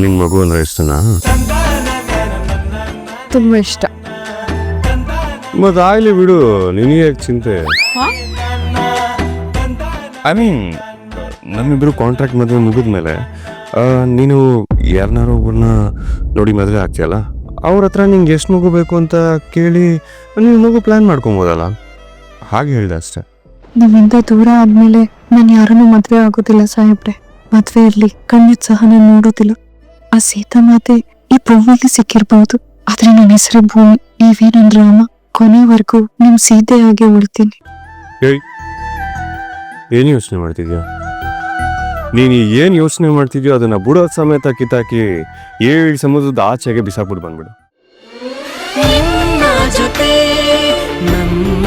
ನಿನ್ ಮಗು ಅಂದ್ರೆ ಇಷ್ಟನಾ ತುಂಬ ಇಷ್ಟ. ಮತ್ತೆ ಆಗ್ಲಿ ಬಿಡು ನಿನಗೆ ಯಾಕೆ ಚಿಂತೆ? ಐ ಮೀನ್ ನಮ್ಮಿಬ್ರು ಕಾಂಟ್ರಾಕ್ಟ್ ಮದುವೆ ಮುಗಿದ್ಮೇಲೆ ಆ, ನೀನು ಯಾರನ್ನಾರು ಒಬ್ಬರನ್ನ ನೋಡಿ ಮದುವೆ ಆಗ್ತೀಯಲ್ಲ? ಅವ್ರ ಹತ್ರ ನಿಂಗೆ ಎಷ್ಟು ಮಗು ಬೇಕು ಅಂತ ಕೇಳಿ ನೀವು ಮಗು ಪ್ಲ್ಯಾನ್ ಮಾಡ್ಕೊಬೋದಲ್ಲ? ಹಾಗೆ ಹೇಳಿದೆ ಅಷ್ಟೇ. ನಿಮ್ಮಿಂದ ದೂರ ಆದ್ಮೇಲೆ ನಾನು ಯಾರನ್ನೂ ಮದುವೆ ಆಗೋದಿಲ್ಲ ಸಾಹೇಬ್ರೆ. ಮದ್ವೆ ಇರ್ಲಿ ಖಂಡಿತ ಸಹ ನಾನು ನೋಡೋದಿಲ್ಲ. ಆ ಸೀತಾ ಮಾತೆ ಈ ಭೂಮಿಗೆ ಸಿಕ್ಕಿರ್ಬಹುದು ಆದ್ರೆ ನನ್ನ ಹೆಸರು ಭೂಮಿ ನೀವೇನಂದ್ರ ಅಮ್ಮ ಕೊನೆವರೆಗೂ ನಿಮ್ ಸೀತೆಯಾಗಿ ಉಳ್ತೀನಿ. ಏನು ಯೋಚನೆ ಮಾಡ್ತಿದ್ಯಾ? ನೀನು ಏನು ಯೋಚನೆ ಮಾಡ್ತಿದ್ಯೋ ಅದನ್ನ ಬುಡೋದ್ ಸಮೇತ ಕಿತ್ತಾಕಿ ಏಳು ಸಮುದ್ರದ ಆಚೆಗೆ ಬಿಸಾಕ್ಬಿಟ್ಟು ಬಂದ್ಬಿಡು. ಜೊತೆ ನನ್ನ